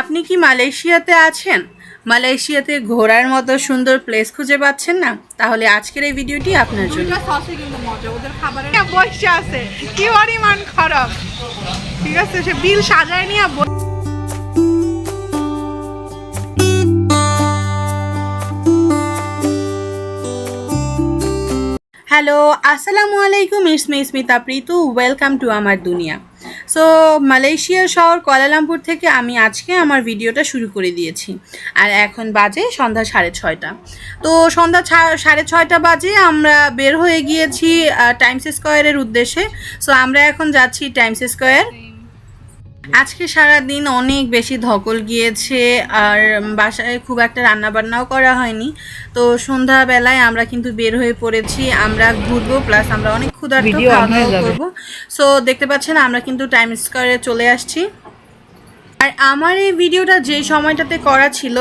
আপনি কি মালয়েশিয়াতে আছেন? মালয়েশিয়াতে ঘোরার মতো সুন্দর প্লেস খুঁজে পাচ্ছেন না? তাহলে আজকের এই ভিডিওটি আপনার জন্য। বসে আছে। কি পরিমাণ খারাপ। ঠিক আছে সে বিল সাজায় নিয়ে হ্যালো আসসালামু আলাইকুম it's me Smita Pritu welcome to আমার দুনিয়া। সো মালয়েশিয়া শহর কোয়ালালামপুর থেকে আমি আজকে আমার ভিডিওটা শুরু করে দিয়েছি। আর এখন বাজে সন্ধ্যা সাড়ে ছয়টা। তো সন্ধ্যা সাড়ে ছয়টা বাজে আমরা বের হয়ে গিয়েছি টাইমস স্কোয়ারের উদ্দেশ্যে। সো আমরা এখন যাচ্ছি টাইমস স্কোয়ার আজকে সারা দিন অনেক বেশি ধকল গিয়েছে আর বাসায় খুব একটা রান্না বান্নাও করা হয়নি। তো সন্ধ্যাবেলায় আমরা কিন্তু বের হয়ে পড়েছি। আমরা ঘুরবো প্লাস আমরা অনেক ক্ষুধার্ত খাওয়া দাওয়া করব। সো দেখতে পাচ্ছেন আমরা কিন্তু টাইম স্কোয়ারে চলে আসছি। আর আমার এই ভিডিওটা যে সময়টাতে করা ছিল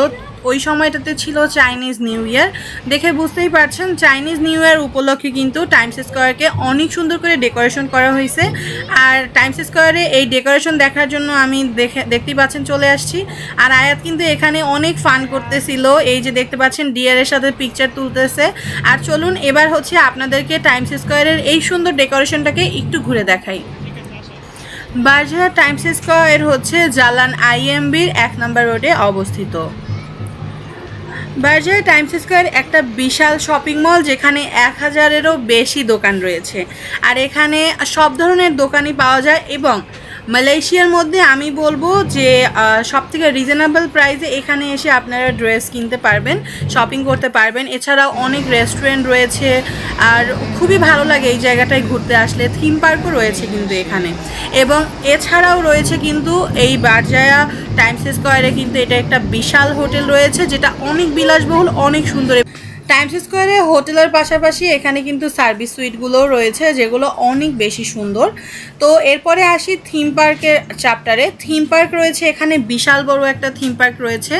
ওই সময়টাতে ছিল চাইনিজ নিউ ইয়ার। দেখে বুঝতেই পারছেন, চাইনিজ নিউ ইয়ার উপলক্ষে কিন্তু টাইমস স্কোয়ারকে অনেক সুন্দর করে ডেকোরেশন করা হয়েছে। আর টাইমস স্কোয়ারে এই ডেকোরেশন দেখার জন্য আমি দেখে, দেখতেই পাচ্ছেন, চলে আসছি। আর আয়াত কিন্তু এখানে অনেক ফান করতেছিল। এই যে দেখতে পাচ্ছেন, ডিয়ারের সাথে পিকচার তুলতেছে। আর চলুন, এবার হচ্ছে আপনাদেরকে টাইমস স্কোয়ারের এই সুন্দর ডেকোরেশনটাকে একটু ঘুরে দেখাই। বারজারা টাইমস স্কোয়ার হচ্ছে জালান আইএমবির এক নম্বর রোডে অবস্থিত। বারজারা টাইমস স্কোয়ার একটা বিশাল শপিং মল যেখানে এক হাজারেরও বেশি দোকান রয়েছে। আর এখানে সব ধরনের দোকানই পাওয়া যায় এবং মালয়েশিয়ার মধ্যে আমি বলব যে সব থেকে রিজনেবল প্রাইসে এখানে এসে আপনারা ড্রেস কিনতে পারবেন শপিং করতে পারবেন। এছাড়াও অনেক রেস্টুরেন্ট রয়েছে, আর খুবই ভালো লাগে এই জায়গাটায় ঘুরতে আসলে। থিম পার্কও রয়েছে কিন্তু এখানে। এবং এছাড়াও রয়েছে কিন্তু এই বারজায়া টাইমস স্কোয়ারে কিন্তু এটা একটা বিশাল হোটেল রয়েছে, যেটা অনেক বিলাসবহুল, অনেক সুন্দর। টাইমস স্কোয়ারে হোটেলের পাশাপাশি এখানে কিন্তু সার্ভিস সুইটগুলোও রয়েছে, যেগুলো অনেক বেশি সুন্দর। তো এরপরে আসি থিম পার্কের চ্যাপ্টারে থিম পার্ক রয়েছে, এখানে বিশাল বড় একটা থিম পার্ক রয়েছে,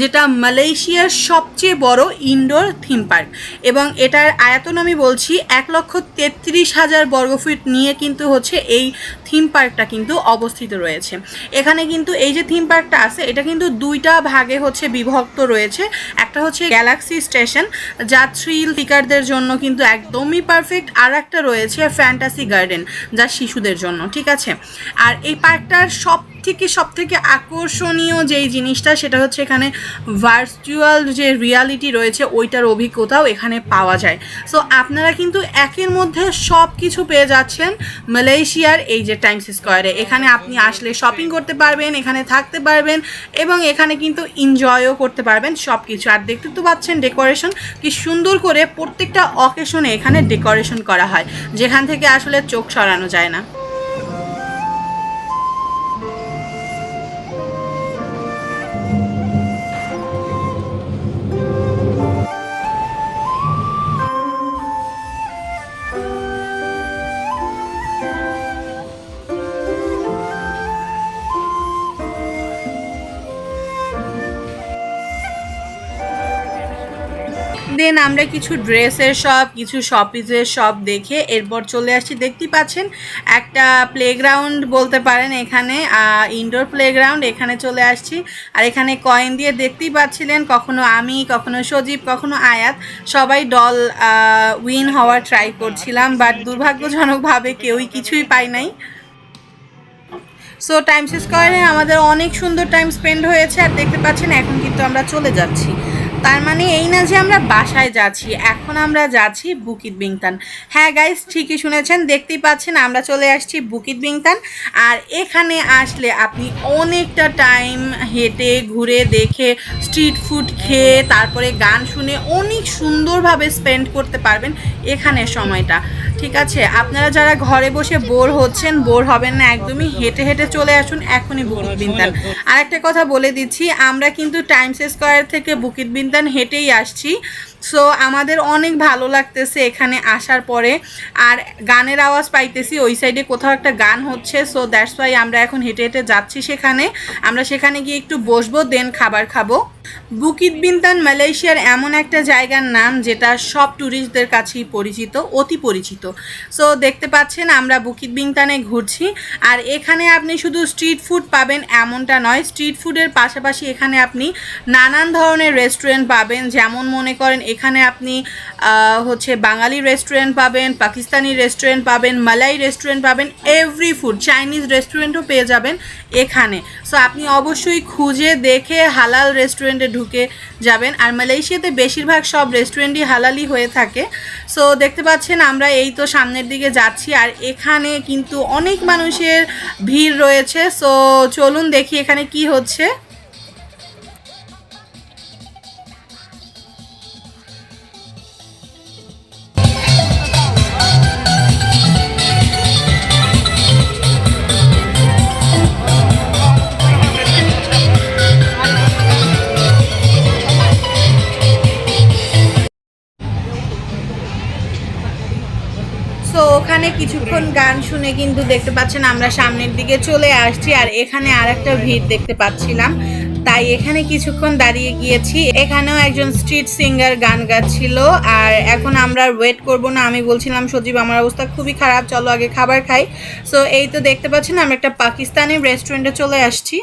যেটা মালয়েশিয়ার সবচেয়ে বড় ইনডোর থিম পার্ক এবং এটার আয়তন আমি বলছি এক লক্ষ তেত্রিশ হাজার বর্গফুট নিয়ে কিন্তু হচ্ছে এই থিম পার্কটা কিন্তু অবস্থিত রয়েছে। এখানে কিন্তু এই যে থিম পার্কটা আছে, এটা কিন্তু দুইটা ভাগে হচ্ছে বিভক্ত রয়েছে। একটা হচ্ছে গ্যালাক্সি স্টেশন যা থ্রিল টিকারদের জন্য কিন্তু একদমই পারফেক্ট আর একটা রয়েছে ফ্যান্টাসি গার্ডেন যা শিশুদের জন্য, ঠিক আছে? আর এই পার্কটার সব থেকে সব থেকে আকর্ষণীয় যেই জিনিসটা, সেটা হচ্ছে এখানে ভার্চুয়াল যে রিয়ালিটি রয়েছে, ওইটার অভিজ্ঞতাও এখানে পাওয়া যায়। সো আপনারা কিন্তু একের মধ্যে সব কিছু পেয়ে যাচ্ছেন মালয়েশিয়ার এই যে টাইমস স্কোয়ারে এখানে আপনি আসলে শপিং করতে পারবেন, এখানে থাকতে পারবেন, এবং এখানে কিন্তু এনজয়ও করতে পারবেন সব কিছু আর দেখতে তো পাচ্ছেন ডেকোরেশন কি সুন্দর করে প্রত্যেকটা অকেশনে এখানে ডেকোরেশন করা হয়, যেখান থেকে আসলে চোখ সরানো যায় না। দেন আমরা কিছু ড্রেসের শপ কিছু শপিজের শপ দেখে এরপর চলে আসছি। দেখতেই পাচ্ছেন, একটা প্লেগ্রাউন্ড বলতে পারেন এখানে ইনডোর প্লেগ্রাউন্ড এখানে চলে আসছি। আর এখানে কয়েন দিয়ে দেখতেই পাচ্ছিলেন, কখনো আমি, কখনো সজীব, কখনো আয়াত, সবাই ডল উইন হওয়ার ট্রাই করছিলাম বাট দুর্ভাগ্যজনকভাবে কেউই কিছুই পাই নাই। সো টাইমস স্কোয়ারে আমাদের অনেক সুন্দর টাইম স্পেন্ড হয়েছে, আর দেখতে পাচ্ছেন, এখন কিন্তু আমরা চলে যাচ্ছি। তার মানে এই না যে আমরা বাসায় যাচ্ছি, এখন আমরা যাচ্ছি বুকিত বিংতান হ্যাঁ গাইস ঠিকই শুনেছেন, দেখতেই পাচ্ছেন, আমরা চলে আসছি বুকিত বিংতান আর এখানে আসলে আপনি অনেকটা টাইম হেঁটে, ঘুরে দেখে স্ট্রিট ফুড খেয়ে, তারপরে গান শুনে অনেক সুন্দরভাবে স্পেন্ড করতে পারবেন এখানে সময়টা। ঠিক আছে? আপনারা যারা ঘরে বসে বোর হচ্ছেন, বোর হবেন না একদমই। হেঁটে হেঁটে চলে আসুন, এখনই বুকিত বিন্তান। আরেকটা কথা বলে দিচ্ছি, আমরা কিন্তু টাইমস স্কোয়ার থেকে বুকিত বিন্তান হেঁটেই আসছি। সো আমাদের অনেক ভালো লাগতেছে এখানে আসার পরে। আর গানের আওয়াজ পাইতেছি, ওই সাইডে কোথাও একটা গান হচ্ছে। সো দ্যাটস ওয়াই আমরা এখন হেঁটে হেঁটে যাচ্ছি সেখানে। আমরা সেখানে গিয়ে একটু বসবো দেন খাবার খাব। বুকিত বিন্তান মালয়েশিয়ার এমন একটা জায়গার নাম যেটা সব ট্যুরিস্টদের কাছেই পরিচিত, অতি পরিচিত। সো দেখতে পাচ্ছেন আমরা বুকিত বিন্তানে ঘুরছি। আর এখানে আপনি শুধু স্ট্রিট ফুড পাবেন এমনটা নয়, স্ট্রিট ফুডের পাশাপাশি এখানে আপনি নানান ধরনের রেস্টুরেন্ট পাবেন। যেমন মনে করেন এখানে আপনি হচ্ছে বাঙালি রেস্টুরেন্ট পাবেন, পাকিস্তানি রেস্টুরেন্ট পাবেন, মালাই রেস্টুরেন্ট পাবেন এভরি ফুড চাইনিজ রেস্টুরেন্টও পেয়ে যাবেন এখানে। সো আপনি অবশ্যই খুঁজে দেখে হালাল রেস্টুরেন্টে ঢুকে যাবেন। আর মালয়েশিয়াতে বেশিরভাগ সব রেস্টুরেন্টই হালালি হয়ে থাকে। সো দেখতে পাচ্ছেন আমরা এই তো সামনের দিকে যাচ্ছি। আর এখানে কিন্তু অনেক মানুষের ভিড় রয়েছে। সো চলুন দেখি এখানে কি হচ্ছে। সো ওখানে কিছুক্ষণ গান শুনে কিন্তু দেখতে পাচ্ছেন আমরা সামনের দিকে চলে আসছি আর এখানে আর একটা ভিড় দেখতে পাচ্ছিলাম। তাই এখানে কিছুক্ষণ দাঁড়িয়ে গিয়েছি। এখানেও একজন স্ট্রিট সিঙ্গার গান গাচ্ছিল আর এখন আমরা ওয়েট করব না। আমি বলছিলাম, সজীব, আমার অবস্থা খুবই খারাপ, চলো আগে খাবার খাই। সো এই তো দেখতে পাচ্ছেন, আমরা একটা পাকিস্তানি রেস্টুরেন্টে চলে আসছি।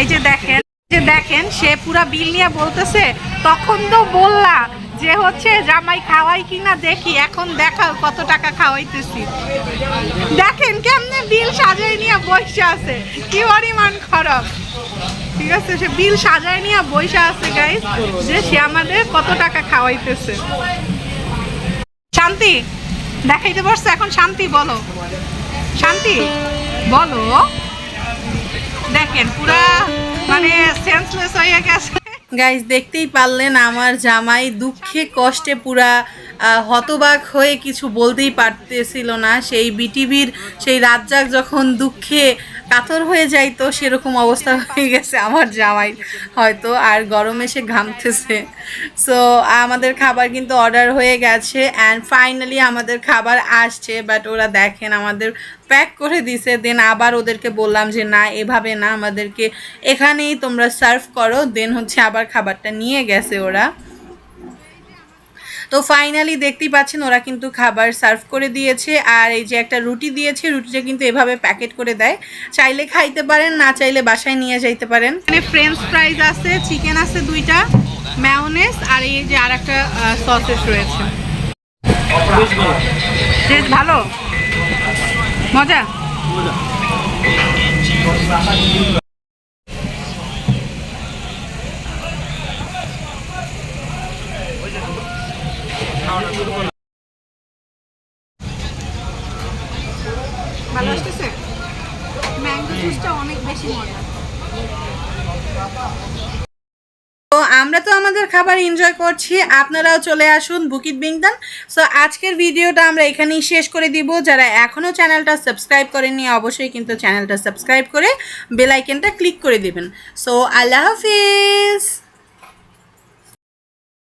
এই যে দেখেন যে দেখেন, সে পুরা বিল নিয়ে বলতেছে, তখন তো বললা যে হচ্ছে জামাই খাওয়াই কিনা দেখি, এখন দেখাও কত টাকা খাওয়াইতেছি। দেখেন কেমনে বিল সাজাই নিয়ে বসে আছে, কি পরিমাণ খরচ। ঠিক আছে, সে বিল সাজায় নিয়ে বসে আছে গাইস যে সে আমাদের কত টাকা খাওয়াইতেছে। শান্তি, দেখাইতে পারছ? এখন শান্তি বলো। শান্তি, বলো। দেখেন পুরা মানে সেন্সলেস হয়ে গেছে। গাইজ দেখতেই পারলেন আমার জামাই দুঃখে কষ্টে পুরা হতবাক হয়ে কিছু বলতেই পারতেছিল না। সেই বিটিভির সেই রাজ্জাক যখন দুঃখে কাতর হয়ে যাই তো সেরকম অবস্থা হয়ে গেছে আমার জামাই হয়তো, আর গরমে সে ঘামতেছে। সো আমাদের খাবার কিন্তু অর্ডার হয়ে গেছে অ্যান্ড ফাইনালি আমাদের খাবার আসছে বাট ওরা দেখেন আমাদের প্যাক করে দিছে দেন আবার ওদেরকে বললাম যে, না, এভাবে না, আমাদেরকে এখানেই তোমরা সার্ভ করো। দেন হচ্ছে আবার খাবারটা নিয়ে গেছে ওরা। তো ফাইনালি দেখতেই পাচ্ছেন ওরা কিন্তু খাবার সার্ভ করে দিয়েছে। আর এই যে একটা রুটি দিয়েছে, রুটিটা কিন্তু এভাবে প্যাকেট করে দেয়। চাইলে খাইতে পারেন, না চাইলে বাসায় নিয়ে যাইতে পারেন। এখানে ফ্রেঞ্চ ফ্রাইজ আছে চিকেন আছে দুইটা ম্যাওনেস আর এই যে আর একটা সসেস রয়েছে। বেশ ভালো? মজা ভালো আসতেছে ম্যাঙ্গো জুসটা অনেক বেশি মজা তো আমরা তো আমাদের খাবার এনজয় করছি, আপনারাও চলে আসুন বুকিট বিংদান সো আজকের ভিডিওটা আমরা এখানেই শেষ করে দিব। যারা এখনও চ্যানেলটা সাবস্ক্রাইব করেননি, অবশ্যই কিন্তু চ্যানেলটা সাবস্ক্রাইব করে বেলাইকেনটা ক্লিক করে দেবেন। সো আল্লাহ হাফিজ!